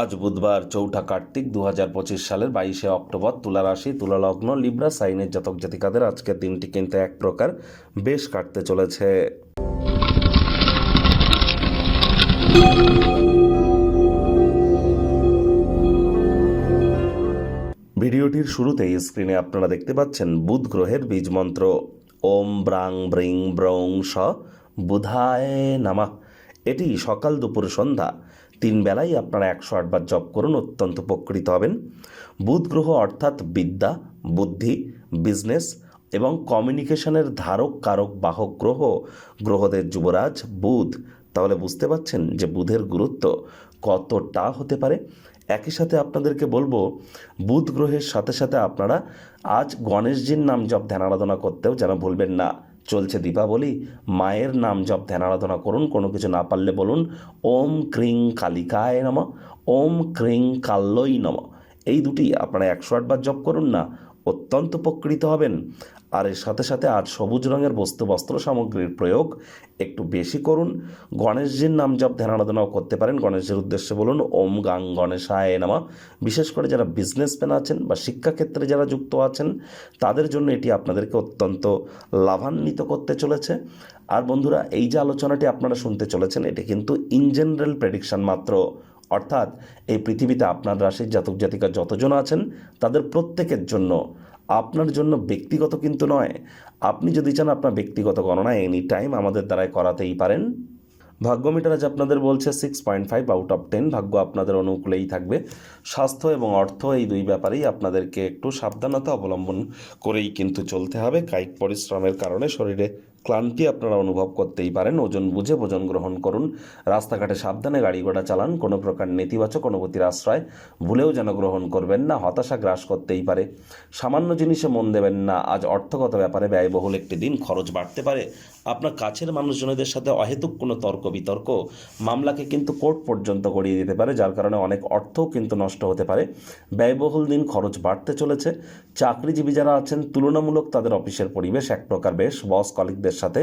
আজ বুধবার চৌঠা কার্তিক দু হাজার পঁচিশ সালের বাইশে অক্টোবর তুলা রাশি, তুলা লগ্ন, লিব্রা, সাইনের জাতক জাতিকাদের আজকের দিনটি কিন্তু এক প্রকার বেশ কাটতে চলেছে। ভিডিওটির শুরুতেই স্ক্রিনে আপনারা দেখতে পাচ্ছেন বুধ গ্রহের বীজ মন্ত্র। ওম ব্রাং ব্রিং ব্রং স বুধায় নামা। এটি সকাল দুপুর সন্ধ্যা। তিন বেলায় আপনারা একশো আটবার জপ করুন, অত্যন্ত উপকৃত হবেন। বুধ গ্রহ অর্থাৎ বিদ্যা, বুদ্ধি বিজনেস এবং কমিউনিকেশনের ধারক, কারক, বাহক গ্রহ, গ্রহদের যুবরাজ, বুধ। তাহলে বুঝতে পাচ্ছেন যে বুধের গুরুত্ব কতটা হতে পারে? একই সাথে আপনাদেরকে বলব, বুধ গ্রহের সাথে সাথে আপনারা আজ গণেশজির নাম জপ, ধ্যান, আরাধনা করতেও যেন ভুলবেন না। চলছে দীপাবলি। মায়ের নাম জপ ধ্যান আরাধনা করুন, কোনো কিছু না পারলে বলুন, ওম ক্রিং কালিকায় নম, ওম ক্রিং কাল্লই নম। এই দুটি আপনারা একশো আটবার জপ করুন না অত্যন্ত উপকৃত হবেন। আর এর সাথে সাথে আজ সবুজ রঙের বস্তু বস্ত্র সামগ্রীর প্রয়োগ একটু বেশি করুন। গণেশজির নাম জপ ধ্যান আরাধনাও করতে পারেন। গণেশের উদ্দেশ্যে বলুন, ওম গাং গণেশ গণেশায় নামা। বিশেষ করে যারা বিজনেসম্যান আছেন বা শিক্ষাক্ষেত্রে যারা যুক্ত আছেন, তাদের জন্য এটি আপনাদেরকে অত্যন্ত লাভান্বিত করতে চলেছে। আর বন্ধুরা, এই যে আলোচনাটি আপনারা শুনতে চলেছেন, এটি কিন্তু ইন জেনারেল প্রেডিকশন মাত্র। অর্থাৎ এই পৃথিবীতে আপনার রাশির জাতক জাতিকা যতজন আছেন, তাদের প্রত্যেকের জন্য, আপনার জন্য ব্যক্তিগত কিন্তু নয়। আপনি যদি চান আপনার ব্যক্তিগত গণনা এনি টাইম আমাদের দ্বারাই করাতেই পারেন। ভাগ্য মিটার আজ আপনাদের বলছে six point five out of ten ভাগ্য আপনাদের অনুকূলেই থাকবে। স্বাস্থ্য এবং অর্থ এই দুই ব্যাপারেই আপনাদেরকে একটু সাবধানতা অবলম্বন করেই কিন্তু চলতে হবে। কায়িক পরিশ্রমের কারণে শরীরে ক্লান্তি আপনারা অনুভব করতেই পারেন। ওজন বুঝে ভোজন গ্রহণ করুন। রাস্তাঘাটে সাবধানে গাড়ি ঘোড়া চালান। কোনো প্রকার নেতিবাচক অনুভূতির আশ্রয় ভুলেও যেন গ্রহণ করবেন না, হতাশা গ্রাস করতেই পারে। সামান্য জিনিসে মন দেবেন না। আজ অর্থগত ব্যাপারে ব্যয়বহুল একটি দিন, খরচ বাড়তে পারে। আপনার কাছের মানুষজনদের সাথে অহেতুক কোনো তর্ক বিতর্ক মামলাকে কিন্তু কোর্ট পর্যন্ত গড়িয়ে দিতে পারে, যার কারণে অনেক অর্থও কিন্তু নষ্ট হতে পারে। ব্যয়বহুল দিন, খরচ বাড়তে চলেছে। চাকরিজীবী যারা আছেন, তুলনামূলক তাদের অফিসের পরিবেশ এক প্রকার বেশ। বস কলিকদের সাথে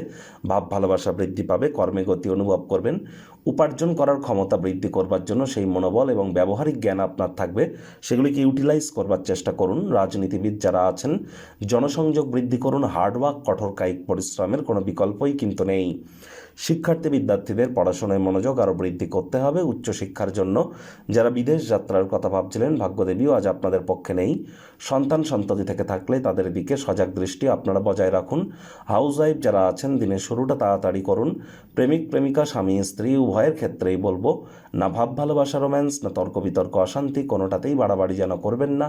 ভাব ভালোবাসা বৃদ্ধি পাবে, কর্মে গতি অনুভব করবেন, উপার্জন করার ক্ষমতা বৃদ্ধি করবার জন্য সেই মনোবল এবং ব্যবহারিক জ্ঞান আপনার থাকবে, সেগুলিকে ইউটিলাইজ করবার চেষ্টা করুন। রাজনীতিবিদ যারা আছেন, জনসংযোগ বৃদ্ধি করুন হার্ডওয়ার্ক কঠোর কায়িক পরিশ্রমের কোনো বিকল্পই কিন্তু নেই। শিক্ষার্থী বিদ্যার্থীদের পড়াশোনায় মনোযোগ আরও বৃদ্ধি করতে হবে। উচ্চশিক্ষার জন্য যারা বিদেশ যাত্রার কথা ভাবছিলেন, ভাগ্যদেবীও আজ আপনাদের পক্ষে নেই। সন্তান সন্ততি থেকে থাকলে তাদের দিকে সজাগ দৃষ্টি আপনারা বজায় রাখুন। হাউস ওয়াইফ যারা আছেন, দিনের শুরুটা তাড়াতাড়ি করুন। প্রেমিক, প্রেমিকা, স্বামী, স্ত্রী, উভয়ের ক্ষেত্রেই বলব, না ভাব, ভালোবাসা, রোম্যান্স, না তর্ক, বিতর্ক, অশান্তি, কোনোটাতেই বাড়াবাড়ি যেন করবেন না।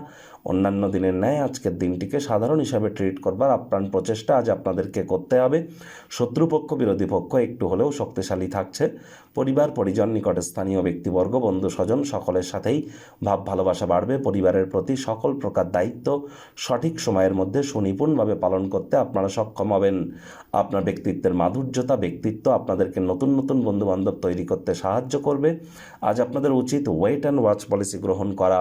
অন্যান্য দিনের ন্যায় আজকের দিনটিকে সাধারণ হিসাবে ট্রিট করবার আপ্রাণ প্রচেষ্টা আজ আপনাদেরকে করতে হবে। শত্রুপক্ষ, বিরোধী পক্ষ একটু হলেও শক্তিশালী থাকছে। পরিবার, পরিজন, নিকটে স্থানীয় ব্যক্তিবর্গ, বন্ধু, স্বজন সকলের সাথেই ভাব, ভালোবাসা বাড়বে। পরিবারের প্রতি সকল প্রকার দায়িত্ব সঠিক সময়ের মধ্যে সুনিপুণভাবে পালন করতে আপনারা সক্ষম হবেন। আপনার ব্যক্তিত্বের মাধুর্যতা, ব্যক্তিত্ব আপনাদেরকে নতুন নতুন বন্ধুবান্ধব তৈরি করতে সাহায্য করবে। আজ আপনাদের উচিত ওয়েট অ্যান্ড ওয়াচ পলিসি গ্রহণ করা।